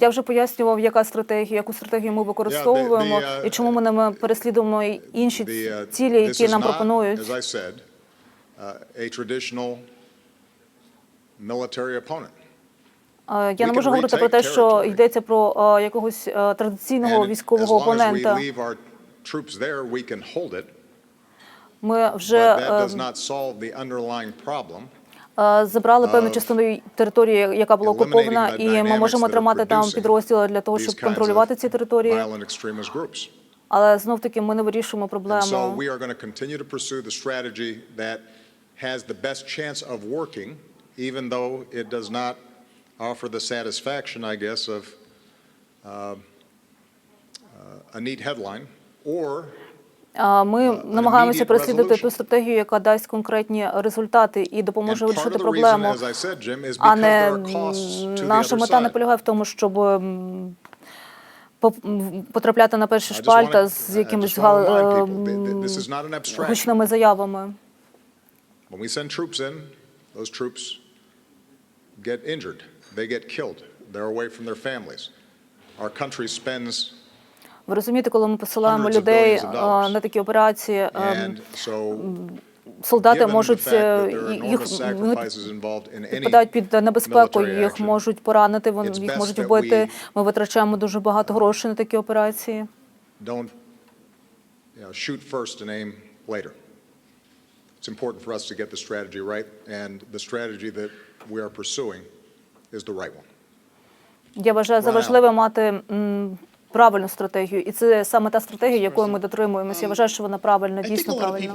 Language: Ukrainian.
Я вже пояснював, яка стратегія, яку стратегію ми використовуємо uh, і чому ми не переслідуємо інші uh, цілі, які нам пропонують. Uh, opponent. Е, Я не можу говорити про те, що йдеться про е, якогось е, традиційного військового опонента. Ми вже е, е, забрали певну частину території, яка була окупована, і ми можемо тримати там підрозділи для того, щоб контролювати ці території. Але знов таки ми не вирішуємо проблему. has the best chance of working, even though it does not offer the satisfaction, I guess, of uh, uh, a neat headline or Ми намагаємося переслідувати ту стратегію, яка дасть конкретні результати і допоможе вирішити проблему. А не наша мета не полягає в тому, щоб потрапляти на перші шпальта з якимись е, гучними заявами. They get killed, they're away from their families. Our country spends Ви розумієте, коли ми посилаємо людей е, на такі операції, е, солдати можуть е, їх підпадають під небезпеку, їх можуть поранити, вони їх можуть вбити. Ми витрачаємо дуже багато грошей на такі операції. It's important for us to get the strategy right, and the strategy that we are pursuing is the right one. Я вважаю за важливе мати правильну стратегію, і це саме та стратегія, якою ми дотримуємося. Я вважаю, що вона правильна, дійсно правильна.